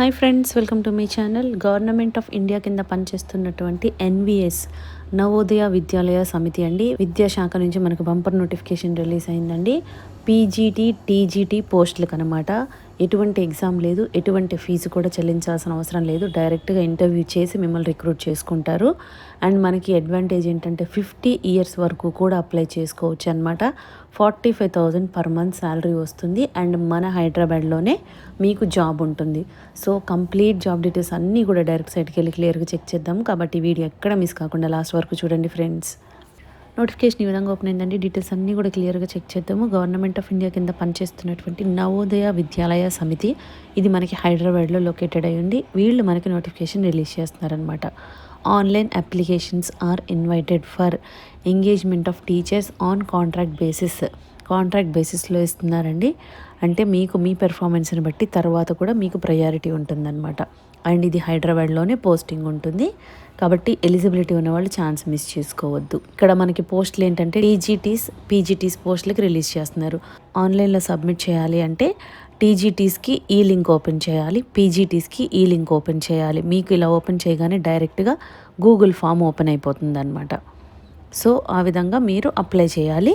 Hi friends welcome to మీ channel government of India కింద పనిచేస్తున్నటువంటి ఎన్విఎస్ నవోదయ విద్యాలయ సమితి అండి. విద్యాశాఖ నుంచి మనకు బంపర్ నోటిఫికేషన్ రిలీజ్ అయిందండి. పీజీటీ టీజీటీ పోస్టులకు అనమాట ఎటువంటి ఎగ్జామ్ లేదు ఎటువంటి ఫీజు కూడా చెల్లించాల్సిన అవసరం లేదు. డైరెక్ట్గా ఇంటర్వ్యూ చేసి మిమ్మల్ని రిక్రూట్ చేసుకుంటారు. అండ్ మనకి అడ్వాంటేజ్ ఏంటంటే ఫిఫ్టీ ఇయర్స్ వరకు కూడా అప్లై చేసుకోవచ్చు అనమాట forty five thousand per month salary వస్తుంది. అండ్ మన హైదరాబాద్లోనే మీకు జాబ్ ఉంటుంది. సో కంప్లీట్ జాబ్ డీటెయిల్స్ అన్నీ కూడా డైరెక్ట్ సైట్కి వెళ్ళి క్లియర్గా చెక్ చేద్దాం. కాబట్టి వీడియో ఎక్కడ మిస్ కాకుండా లాస్ట్ వరకు చూడండి ఫ్రెండ్స్. నోటిఫికేషన్ ఈ విధంగా ఓపెన్ అయిందండి. డీటెయిల్స్ అన్నీ కూడా క్లియర్గా చెక్ చేద్దాము. గవర్నమెంట్ ఆఫ్ ఇండియా కింద పనిచేస్తున్నటువంటి నవోదయ విద్యాలయ సమితి ఇది మనకి హైదరాబాద్లో లొకేటెడ్ అయి ఉంది. వీళ్ళు మనకి నోటిఫికేషన్ రిలీజ్ చేస్తున్నారనమాట online applications are invited for engagement of teachers on contract basis contract బేసిస్లో ఇస్తున్నారండి. అంటే మీకు మీ పెర్ఫార్మెన్స్ని బట్టి తర్వాత కూడా మీకు ప్రయారిటీ ఉంటుందన్నమాట. అండ్ ఇది హైదరాబాద్లోనే పోస్టింగ్ ఉంటుంది. కాబట్టి ఎలిజిబిలిటీ ఉన్న వాళ్ళు ఛాన్స్ మిస్ చేసుకోవద్దు. ఇక్కడ మనకి పోస్టులు ఏంటంటే టీజీటీస్ పీజీటీస్ పోస్టులకి రిలీజ్ చేస్తున్నారు. ఆన్లైన్లో సబ్మిట్ చేయాలి అంటే టీజీటీస్కి ఈ లింక్ ఓపెన్ చేయాలి పీజీటీస్కి ఈ లింక్ ఓపెన్ చేయాలి. మీకు ఇలా ఓపెన్ చేయగానే డైరెక్ట్గా గూగుల్ ఫామ్ ఓపెన్ అయిపోతుంది అనమాట సో ఆ విధంగా మీరు అప్లై చేయాలి.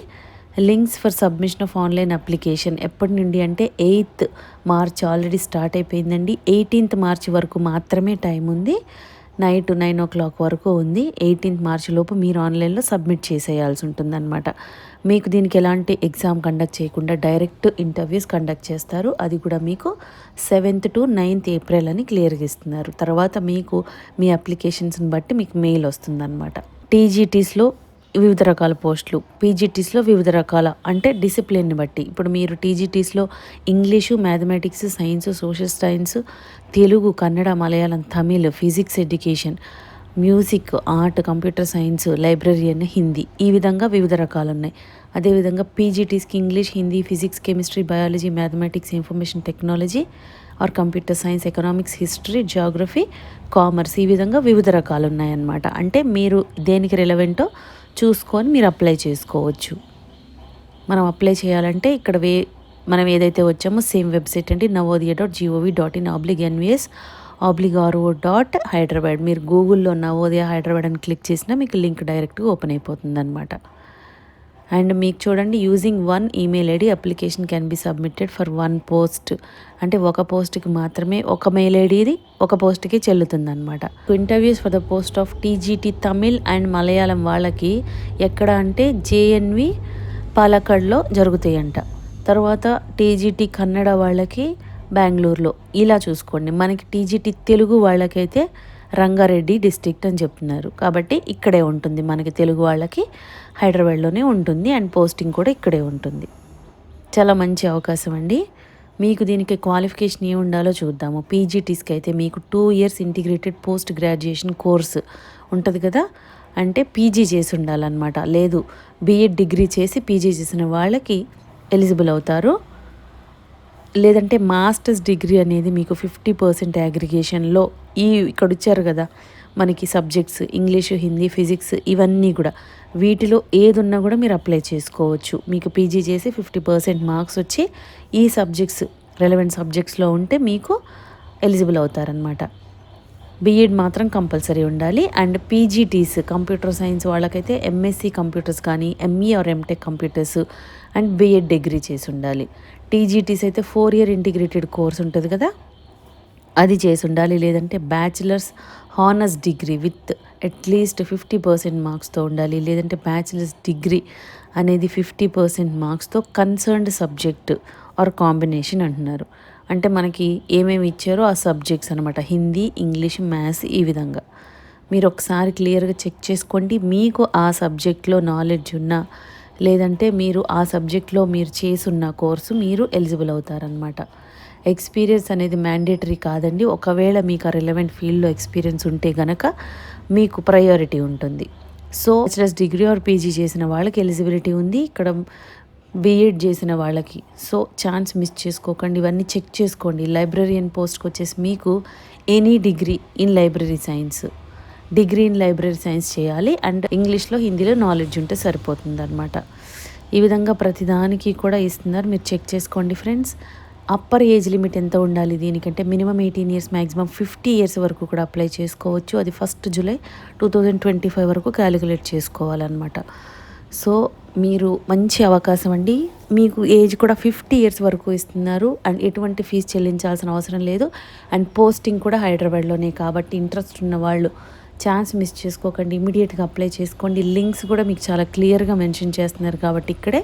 Links for submission of online application. ఎప్పటి నుండి అంటే ఎయిత్ మార్చ్ ఆల్రెడీ స్టార్ట్ అయిపోయిందండి. ఎయిటీన్త్ మార్చ్ వరకు మాత్రమే టైం ఉంది. నైట్ నైన్ ఓ క్లాక్ వరకు ఉంది. ఎయిటీన్త్ మార్చ్ లోపు మీరు ఆన్లైన్లో సబ్మిట్ చేసేయాల్సి ఉంటుందన్నమాట. మీకు దీనికి ఎలాంటి ఎగ్జామ్ కండక్ట్ చేయకుండా డైరెక్ట్ ఇంటర్వ్యూస్ కండక్ట్ చేస్తారు. అది కూడా మీకు సెవెంత్ టు నైన్త్ ఏప్రిల్ అని క్లియర్గా ఇస్తున్నారు. తర్వాత మీకు మీ అప్లికేషన్స్ని బట్టి మీకు మెయిల్ వస్తుందన్నమాట. టీజీటీస్లో వివిధ రకాల పోస్టులు. పీజీటీస్లో వివిధ రకాల అంటే డిసిప్లిన్ని బట్టి. ఇప్పుడు మీరు టీజీటీస్లో English mathematics science social science Telugu Kannada Malayalam Tamil physics education music art computer science library అని హిందీ ఈ విధంగా వివిధ రకాలు ఉన్నాయి అదేవిధంగా పీజీటీస్కి English Hindi physics chemistry biology mathematics information technology or computer science economics history geography commerce ఈ విధంగా వివిధ రకాలు ఉన్నాయన్నమాట అంటే మీరు దేనికి రిలవెంటో చూసుకొని మీరు అప్లై చేసుకోవచ్చు. మనం అప్లై చేయాలంటే ఇక్కడ వే మనం ఏదైతే వచ్చామో సేమ్ వెబ్సైట్ అంటే Navodaya dot G O V dot in oblique NVS oblique RO dot Hyderabad మీరు గూగుల్లో నవోదయ హైదరాబాద్ అని క్లిక్ చేసినా మీకు లింక్ డైరెక్ట్గా ఓపెన్ అయిపోతుంది అనమాట అండ్ మీకు చూడండి using one email ID application can be submitted for one post అంటే ఒక పోస్ట్కి మాత్రమే ఒక మెయిల్ ఐడిది ఒక పోస్ట్కి చెల్లుతుంది అనమాట interviews for the post of TGT Tamil and Malayalam వాళ్ళకి ఎక్కడ అంటే జేఎన్వి పాలక్కడ్లో జరుగుతాయంట. తర్వాత టీజీటీ కన్నడ వాళ్ళకి బెంగళూరులో ఇలా చూసుకోండి. మనకి టీజీటీ తెలుగు వాళ్ళకైతే రంగారెడ్డి డిస్ట్రిక్ట్ అని చెప్తున్నారు. కాబట్టి ఇక్కడే ఉంటుంది మనకి తెలుగు వాళ్ళకి హైదరాబాద్లోనే ఉంటుంది అండ్ పోస్టింగ్ కూడా ఇక్కడే ఉంటుంది. చాలా మంచి అవకాశం అండి. మీకు దీనికి క్వాలిఫికేషన్ ఏమి ఉండాలో చూద్దాము. పీజీటీస్కి అయితే మీకు two years integrated post graduation course ఉంటుంది కదా? అంటే పీజీ చేసి ఉండాలన్నమాట. లేదు బీఎడ్ డిగ్రీ చేసి పీజీ చేసిన వాళ్ళకి ఎలిజిబుల్ అవుతారు. లేదంటే మాస్టర్స్ డిగ్రీ అనేది మీకు ఫిఫ్టీ పర్సెంట్ అగ్రిగేషన్లో ఈ ఇక్కడ ఇచ్చారు కదా మనకి సబ్జెక్ట్స్ ఇంగ్లీషు హిందీ ఫిజిక్స్ ఇవన్నీ కూడా. వీటిలో ఏదున్నా కూడా మీరు అప్లై చేసుకోవచ్చు. మీకు పీజీ చేసి ఫిఫ్టీ పర్సెంట్ మార్క్స్ వచ్చి ఈ సబ్జెక్ట్స్ రెలవెంట్ సబ్జెక్ట్స్లో ఉంటే మీకు ఎలిజిబుల్ అవుతారనమాట బీఎడ్ మాత్రం కంపల్సరీ ఉండాలి. అండ్ పీజీటీస్ కంప్యూటర్ సైన్స్ వాళ్ళకైతే ఎంఎస్సి కంప్యూటర్స్ కానీ ME or MTech computers and BEd degree చేసి ఉండాలి. టీజీటీస్ అయితే ఫోర్ ఇయర్ ఇంటిగ్రేటెడ్ కోర్స్ ఉంటుంది కదా? అది చేసి ఉండాలి. లేదంటే bachelors honours degree with at least fifty percent మార్క్స్తో ఉండాలి లేదంటే బ్యాచిలర్స్ డిగ్రీ అనేది ఫిఫ్టీ పర్సెంట్ మార్క్స్తో కన్సర్న్డ్ సబ్జెక్ట్ ఆర్ కాంబినేషన్ అంటున్నారు. అంటే మనకి ఏమేమి ఇచ్చారో ఆ సబ్జెక్ట్స్ అనమాట హిందీ ఇంగ్లీష్ మ్యాథ్స్ ఈ విధంగా. మీరు ఒకసారి క్లియర్గా చెక్ చేసుకోండి. మీకు ఆ సబ్జెక్ట్లో నాలెడ్జ్ ఉన్నా లేదంటే మీరు ఆ సబ్జెక్ట్లో మీరు చేసున్న కోర్సు మీరు ఎలిజిబుల్ అవుతారనమాట ఎక్స్పీరియన్స్ అనేది మ్యాండేటరీ కాదండి. ఒకవేళ మీకు ఆ రిలవెంట్ ఫీల్డ్లో ఎక్స్పీరియన్స్ ఉంటే గనక మీకు ప్రయారిటీ ఉంటుంది. So bachelors degree or PG చేసిన వాళ్ళకి ఎలిజిబిలిటీ ఉంది. ఇక్కడ బీఎడ్ చేసిన వాళ్ళకి. సో ఛాన్స్ మిస్ చేసుకోకండి. ఇవన్నీ చెక్ చేసుకోండి. లైబ్రరీయన్ పోస్ట్కి వచ్చేసి మీకు any degree in library science degree in library science చేయాలి. అండ్ ఇంగ్లీష్లో హిందీలో నాలెడ్జ్ ఉంటే సరిపోతుంది అనమాట ఈ విధంగా ప్రతిదానికి కూడా ఇస్తున్నారు. మీరు చెక్ చేసుకోండి ఫ్రెండ్స్ అప్పర్ ఏజ్ లిమిట్ ఎంత ఉండాలి దీనికంటే minimum eighteen years maximum fifty years వరకు కూడా అప్లై చేసుకోవచ్చు. అది first July two thousand twenty five వరకు క్యాలిక్యులేట్ చేసుకోవాలన్నమాట. సో మీరు మంచి అవకాశం అండి. మీకు ఏజ్ కూడా ఫిఫ్టీ ఇయర్స్ వరకు ఇస్తున్నారు అండ్ ఎటువంటి ఫీజు చెల్లించాల్సిన అవసరం లేదు. అండ్ పోస్టింగ్ కూడా హైదరాబాద్లోనే కాబట్టి ఇంట్రెస్ట్ ఉన్న వాళ్ళు ఛాన్స్ మిస్ చేసుకోకండి ఇమీడియట్గా అప్లై చేసుకోండి. లింక్స్ కూడా మీకు చాలా క్లియర్గా మెన్షన్ చేస్తున్నారు కాబట్టి ఇక్కడే.